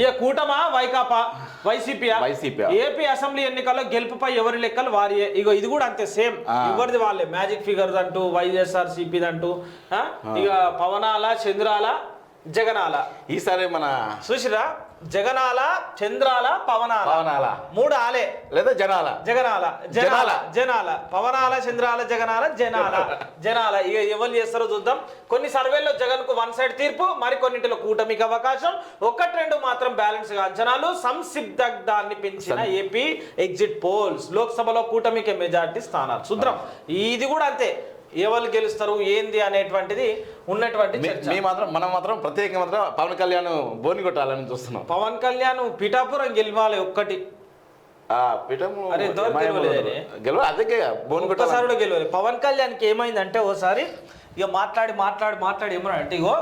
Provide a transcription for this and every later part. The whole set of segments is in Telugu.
ఇక కూటమా Vaikapa YCP YCP. AP assembly ఎన్నికల్లో గెలుపుపై ఎవరి లెక్కలు వారి ఇగో ఇది కూడా అంతే సేమ్. ఎవరిది వాళ్ళే మ్యాజిక్ ఫిగర్స్ అంటూ వైఎస్ఆర్ సిపిది అంటూ? ఇక పవనాల చంద్రాల జగనాల. ఈసారి మన చూసిరా జగనాల చంద్రాల పవనాల. పవనాల. మూడు ఆలే. లేదా జనాల. జగనాల. జనాల. జనాల. పవనాల చంద్రాల జగనాల జనాల. జనాల. ఇక ఎవరు చేస్తారో చూద్దాం. కొన్ని సర్వేల్లో జగన్కు వన్ సైడ్ తీర్పు మరి కొన్నింటిలో కూటమికి అవకాశం. ఒకటి రెండు మాత్రం బ్యాలెన్స్గా అంచనాలు. సంసిద్ధగ్ధాన్ని పెంచిన ఏపీ ఎగ్జిట్ పోల్స్. లోక్సభలో కూటమికి మెజార్టీ స్థానాలు. చూద్దాం. ఇది కూడా అంతే. ఎవరు గెలుస్తారు ఏంది అనేటువంటిది ఉన్నటువంటి మీ- చర్చ. మీ మాత్రం మనం మాత్రం ప్రత్యేకంగా మాత్రం పవన్ కళ్యాణ్ బోని కొట్టాలని చూస్తున్నాం. పవన్ కళ్యాణ్ పిఠాపురం గెలవాలి ఒక్కటి. పీఠము. గెలవ అదే కూడా గెలవాలి. పవన్ కళ్యాణ్కి ఏమైందంటే ఓసారి ఇక మాట్లాడి మాట్లాడి మాట్లాడి ఏమన్నా అంటే ఇగో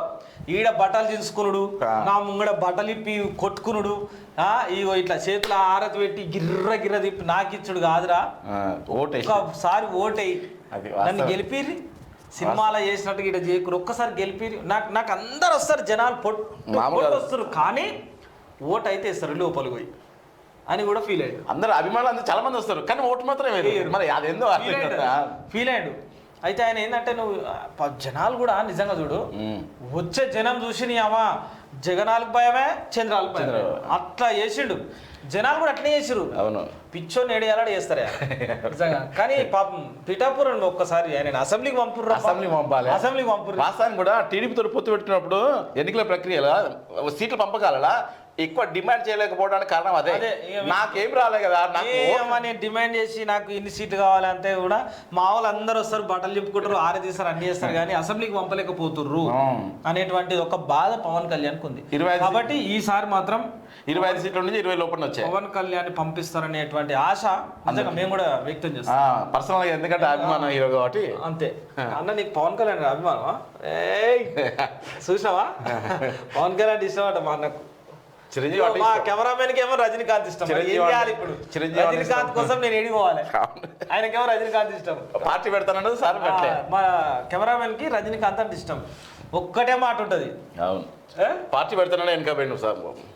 ఈడ బట్టలు తీసుకునుడు ఆ. నా ముంగడ బట్టలు ఇప్పి కొట్టుకునుడు ఆ ఇగో ఇట్లా చేతుల ఆరతి పెట్టి గిర్ర గిర్ర తిప్పి నాకిచ్చుడు కాదురా. ఓటేయి. అది నన్ను. గెలిపిర్రి? సినిమాలో చేసినట్టు ఇట్లా చేయకురు ఒక్కసారి గెలిపిరి నాకు నాకు అందరు వస్తారు జనాలు పొట్టు వస్తారు కానీ ఓటు అయితే ఇస్తారు లోపలికి పోయి. అని కూడా ఫీల్ అయ్యాడు. అందరు అభిమానులు అందరూ చాలా మంది వస్తారు కానీ ఓటు మాత్రం. మరి అదేందో అర్థం ఫీల్ కదా అయ్యాడు. ఫీల్ అయ్యాడు. అయితే ఆయన ఏంటంటే నువ్వు ప- జనాలు కూడా నిజంగా చూడు ఉమ్. వచ్చే జనం చూసి నీ అమ్మ జగనాలకు భయమే చంద్రాలకు భయమే. చంద్ర- అట్లా చేసిండు. జనాలు కూడా అట్లనే చేసిరు అవును. పిచ్చోని ఏడియాలని చేస్తారా? నిజంగా. కానీ పాపం పిఠాపురం ఒక్కసారి ఆయన అసెంబ్లీకి పంపుర్రు అసెంబ్లీకి పంపాలి. అసెంబ్లీకి పంపుర్రు. వాస్తవానికి కూడా టీడీపీతో పొత్తు పెట్టినప్పుడు ఎన్నికల ప్రక్రియలో సీట్లు పంపకాల ఎక్కువ డిమాండ్ చేయలేకపోవడానికి కారణం అదే. నాకేం రాలే కదా నాకు నేను డిమాండ్ చేసి నాకు ఇన్ని సీట్లు కావాలంటే కూడా మా వాళ్ళు అందరూ వస్తారు బట్టలు చెప్పుకుంటారు ఆరే తీస్తారు అన్ని చేస్తారు. కానీ అసెంబ్లీకి పంపలేకపోతుర్రు. అనేటువంటి ఒక బాధ పవన్ కళ్యాణ్కి ఉంది. ఇరవై కాబట్టి ఈసారి మాత్రం ఇరవై ఐదు సీట్ల నుంచి ఇరవై లోపల వచ్చాయి. పవన్ కళ్యాణ్ పంపిస్తారనేటువంటి ఆశ నిజంగా మేము కూడా వ్యక్తం చేస్తాం. పర్సనల్గా ఎందుకంటే అభిమానం హీరో కాబట్టి. అంతే. అన్న నీకు పవన్ కళ్యాణ్ అభిమానమా? ఏయ్ చూసావా పవన్ కళ్యాణ్ ఇష్టం అంట మా అన్నకు. చిరంజీవి మా. కెమెరామెన్కి ఏమో రజనీకాంత్ ఇష్టం. ఏం చేయాలి ఇప్పుడు? చిరంజీవి అంటే రజనీకాంత్. కోసం నేను ఎడిపోవాలి ఆయనకేమో రజనీకాంత్ ఇష్టం. పార్టీ పెడతానన్నది సార్ మా కెమెరామెన్కి రజనీకాంత్ అంటే ఇష్టం. ఒక్కటే మాట ఉంటది. అవును? పార్టీ పెడతానని వెనక పోయిండు సార్